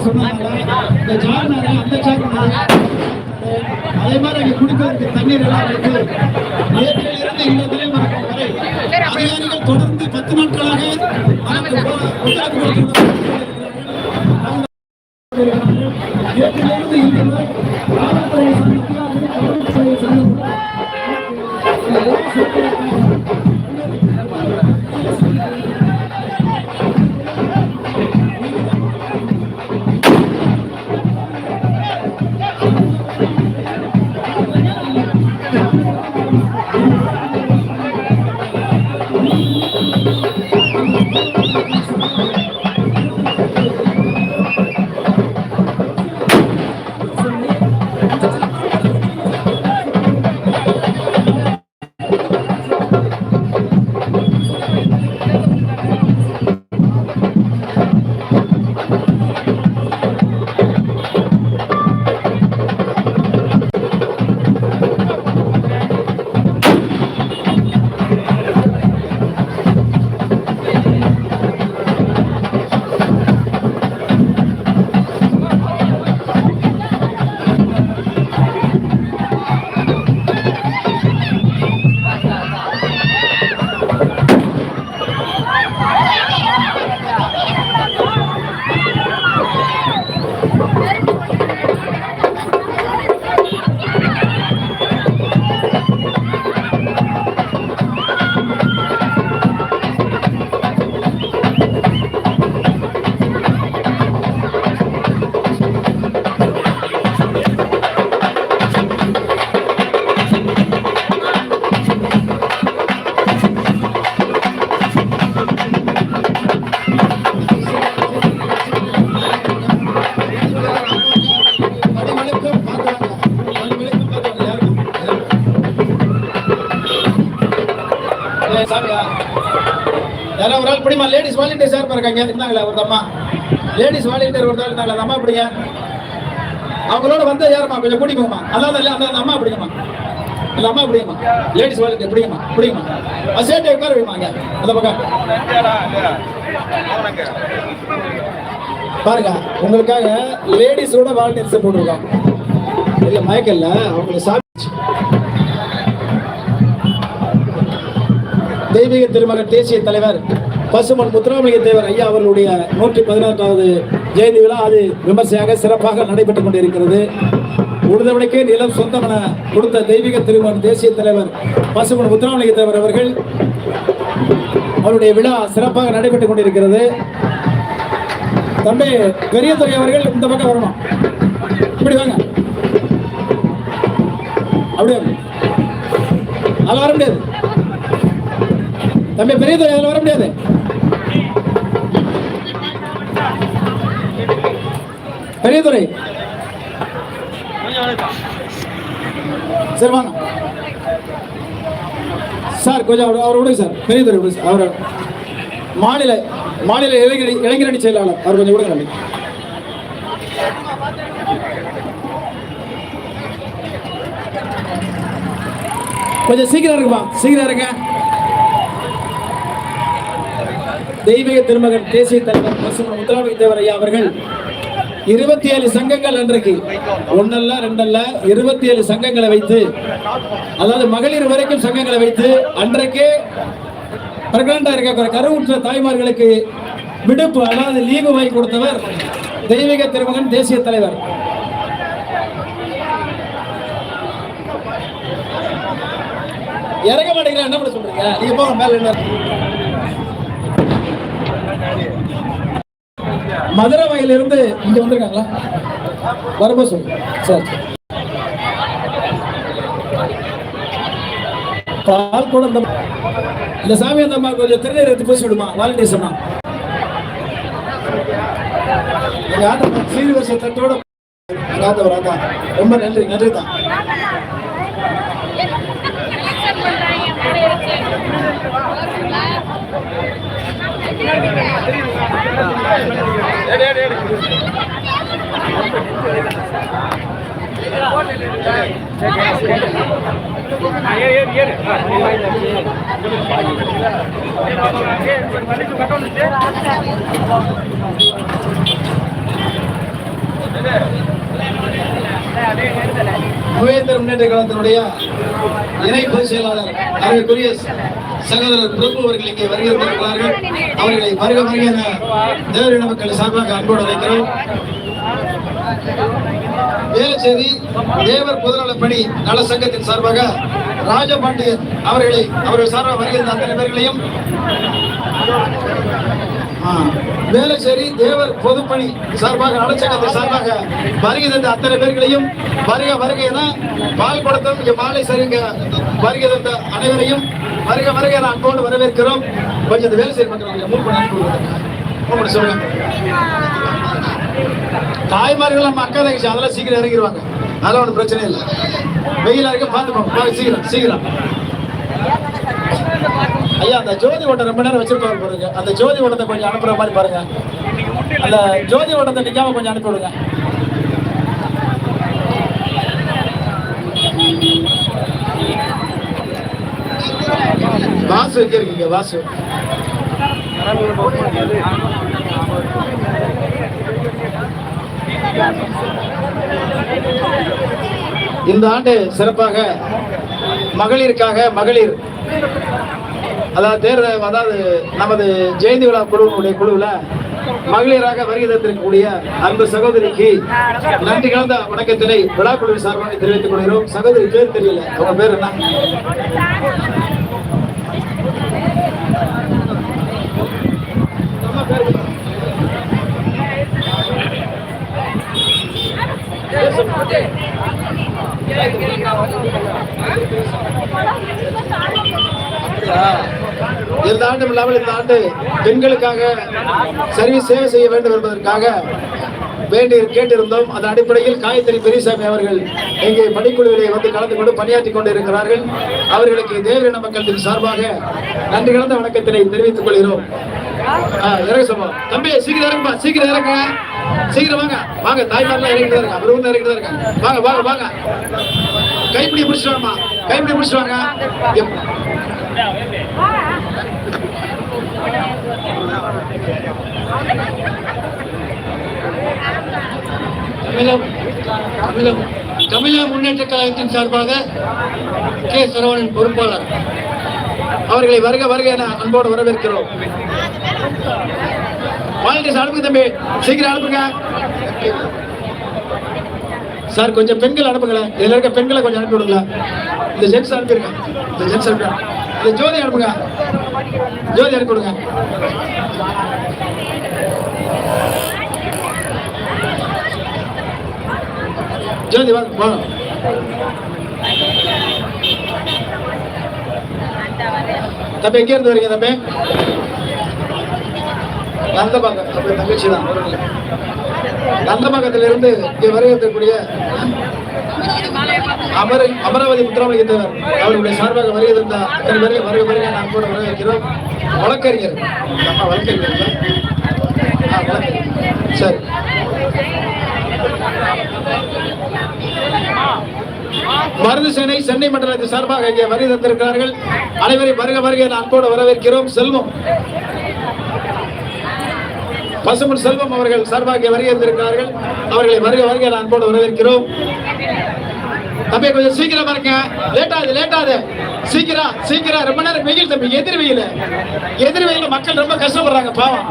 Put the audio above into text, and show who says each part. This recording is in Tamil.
Speaker 1: சொன்னாங்க அதே மாதிரி அங்கே குடிப்பதற்கு தண்ணீர் எல்லாம் இருக்கு நேற்றில் இருந்து வரை அதிகாரிகள் தொடர்ந்து பத்து நாட்களாக நமக்கு யாராவது ஒரு ஆள் பிடிமா? லேடிஸ் வாலண்டியர் சார் இருக்காங்க இருந்தாங்களா ஒரு அம்மா. லேடிஸ் வாலண்டியர் ஒரு ஆள் இருந்தாங்களா அம்மா பிடிங்க. அவங்களோட வந்த யாருமா கொஞ்சம் பிடிக்குமா அதான் இல்லை அந்த அம்மா பிடிக்குமா இல்லை அம்மா பிடிங்கம்மா. Ladies volunteer பிடிங்கம்மா பிடிங்கம்மா. அது சேர்த்து உட்கார வைமா அங்க. அந்த பக்கம். பாருங்க உங்களுக்காக லேடிஸோட வாலண்டியர்ஸ் போட்டிருக்கோம் இல்ல மயக்கல்ல அவங்களுக்கு சாமி தெய்வீக திருமகன் தேசிய தலைவர் பசுமன் முத்துராமலிங்க தேவர் ஐயா அவர்களுடைய நூற்றி பதினாறாவது ஜெயந்தி விழா அது விமர்சையாக சிறப்பாக நடைபெற்றுக் கொண்டிருக்கிறது. உடுதவனைக்கே நிலம் சொந்தம் என கொடுத்த தெய்வீக திருமகன் தேசிய தலைவர் பசுமன் முத்துராமலிங்க தேவர் அவர்கள் அவருடைய விழா சிறப்பாக நடைபெற்றுக் கொண்டிருக்கிறது. தம்பி பெரியதுரை அவர்கள் இந்த பக்கம் வரணும். இப்படி வாங்க. அப்படியே. அதில் வர முடியாது தம்பி பெரிய அதில் வர முடியாது. பெரிய துறை சரி வாங்க. சார் கொஞ்சம் அவர் அவர் விடுங்க சார். பெரியதுரை விடுங்க சார். அவர் மாநில மாநில இளைஞர் இளைஞரணி செயலாளர். அவர் கொஞ்சம் விடுங்க தம்பி. கொஞ்சம் சீக்கிரம் இருக்குமா சீக்கிரம் இருங்க. தெய்வீக திருமகன் தேசிய தலைவர் முத்துராமலிங்க தேவர் ஐயா அவர்கள் இருபத்தி ஏழு சங்கங்கள் அன்றைக்கு ஒன்னல்ல ரெண்டல்ல இருபத்தி ஏழு சங்கங்களை வைத்து அதாவது மகளிர் வரைக்கும் சங்கங்களை வைத்து அன்றைக்கே பிரெக்னண்டா இருக்க கருவுற்ற தாய்மார்களுக்கு விடுப்பு அதாவது லீவு வாங்கி கொடுத்தவர் தெய்வீக திருமகன் தேசிய தலைவர். இறங்க மாட்டேங்கிறேன் என்ன பண்ண சொல்றீங்க? நீங்க போங்க மேல என்ன மதுரை வயலிருந்து இங்க வந்திருக்காங்களா? வரும்போது சொல்லு சார். பால் கூட இந்த இந்த சாமி அந்த அம்மா கொஞ்சம் திருநீர் எடுத்து பூசி விடுமா? வாலண்டியர் சொன்னா எங்க ஆத்த சீர்வரிசை எங்க ஆத்தா ரொம்ப நன்றி நன்றி தான் முன்னேற்ற கழகத்தினுடைய இணை பொதுச் செயலாளர் அதற்குரிய சகோதரர் பிரபு அவர்கள் இங்கே வருகை வருகிறார்கள் அவர்களை வருக வருக என தேவரின மக்கள் சார்பாக அன்போடு அழைக்கிறோம். வேலச்சேரி தேவர் பொதுநல பணி நல சங்கத்தின் சார்பாக ராஜபாண்டியன் அவர்களை அவர்கள் சார்பாக வருகின்ற அத்தனை பேர்களையும் வேலைச்சேரி தேவர் பொதுப்பணி சார்பாக நலச்சங்கத்தின் சார்பாக வருகை தந்த அத்தனை பேர்களையும் வருக வருகை என பால் படத்தம் இங்கே மாலை சரிங்க வருகை தந்த அனைவரையும் வருக வருகை என அன்போடு வரவேற்கிறோம். கொஞ்சம் இந்த வேலைச்சேரி மக்கள் மூவ் பண்ணி அனுப்பி சொல்லுங்க. தாய்மார்கள் நம்ம அக்கா தங்கச்சி அதெல்லாம் சீக்கிரம் இறங்கிடுவாங்க அதெல்லாம் ஒன்றும் பிரச்சனை இல்லை. வெயிலாக இருக்க பார்த்துப்போம் சீக்கிரம் சீக்கிரம். ஐயா அந்த ஜோதி ஓட்டம் ரொம்ப நேரம் வச்சிருப்பாரு பாருங்க. அந்த ஜோதி ஓட்டத்தை கொஞ்சம் அனுப்புற மாதிரி பாருங்க. அந்த ஜோதி ஓட்டத்தை நிக்காம கொஞ்சம் அனுப்பி விடுங்க. வாசு வச்சிருக்கீங்க இருக்கீங்க வாசு. இந்த ஆண்டு சிறப்பாக மகளிருக்காக மகளிர் அதாவது தேர் அதாவது நமது ஜெயந்தி விழா குழுவினுடைய குழுவில் மகளிராக வருகை தந்திருக்கக்கூடிய அன்பு சகோதரிக்கு நன்றி கலந்த வணக்கத்தினை விழா குழுவின் சார்பாக தெரிவித்துக் கொள்கிறோம். சகோதரி பேர் தெரியல. அவங்க பேர் என்ன? மட்டும் இல்லாமல் இந்த ஆண்டு பெண்களுக்காக சர்வீஸ் சேவை செய்ய வேண்டும் என்பதற்காக வேண்டி கேட்டிருந்தோம். அதன் அடிப்படையில் காயத்ரி பெரியசாமி அவர்கள் இங்கே பணிக்குழுவிலே வந்து கலந்து கொண்டு பணியாற்றி கொண்டிருக்கிறார்கள். அவர்களுக்கு தேவரின மக்களின் சார்பாக நன்றி கலந்த வணக்கத்தினை தெரிவித்துக் கொள்கிறோம். இறங்க சொல்லுவோம் தம்பி சீக்கிரம் இறங்கப்பா. சீக்கிரம் இறங்க. சீக்கிரம் வாங்க. வாங்க தாய்மாரெல்லாம் இறங்கிட்டு தான் இருக்காங்க. அவர் ஒன்று இறங்கிட்டு இருக்காங்க. வாங்க வாங்க வாங்க. கைப்பிடி பிடிச்சிட்டு வாங்கம்மா. கைப்பிடி பிடிச்சிட்டு வாங்க.
Speaker 2: தமிழம் தமிழக முன்னேற்ற கழகத்தின் சார்பாக கே. சரவணன் பொறுப்பாளர்.
Speaker 1: அவர்களை வருக வருக என அன்போடு வரவேற்கிறோம். வாலண்டியர்ஸ் அனுப்புங்க தம்பி. சீக்கிரம் அனுப்புங்க. சார் கொஞ்சம் பெண்கள் அனுப்புங்களேன். இதில் இருக்க பெண்களை கொஞ்சம் அனுப்பி விடுங்களேன். இந்த ஜென்ஸ் அனுப்பியிருக்கேன் இந்த ஜென்ஸ் அனுப்புங்க இந்த ஜோதி அனுப்புங்க. ஜோதி அனுப்பி விடுங்க. ஜோதி வாங்க வாங்க தம்பி எங்கே இருந்து வரீங்க தம்பி? நந்தபாக்கம். அப்படி தங்கச்சி தான். நந்தபாக்கத்துல இருந்து இங்க வருகிறக்கூடிய அமர அமராவதி முத்துராமலிங்கத்தவர் அவருடைய சார்பாக வருகை அத்தனை பேரையும் வருக வருக நான் கூட வரவேற்கிறோம். வழக்கறிஞர். நம்ம வழக்கறிஞர் ஆ, சரி. மருது சேனை சென்னை மண்டலத்தின் சார்பாக இங்கே வருகை தந்திருக்கிறார்கள். அனைவரையும் வருக வருகை நான் கூட வரவேற்கிறோம். செல்வம். பசுமன் செல்வம் அவர்கள் சார்பாக வருகை தந்திருக்கிறார்கள். அவர்களை வருக வருகை நான் கூட வரவேற்கிறோம். தம்பி கொஞ்சம் சீக்கிரமா இருங்க லேட்டாது லேட்டாது சீக்கிரம் சீக்கிரம். ரொம்ப நேரம் வெயில் தம்பி. எதிர் வெயில். எதிர் வெயில் மக்கள் ரொம்ப கஷ்டப்படுறாங்க பாவம்.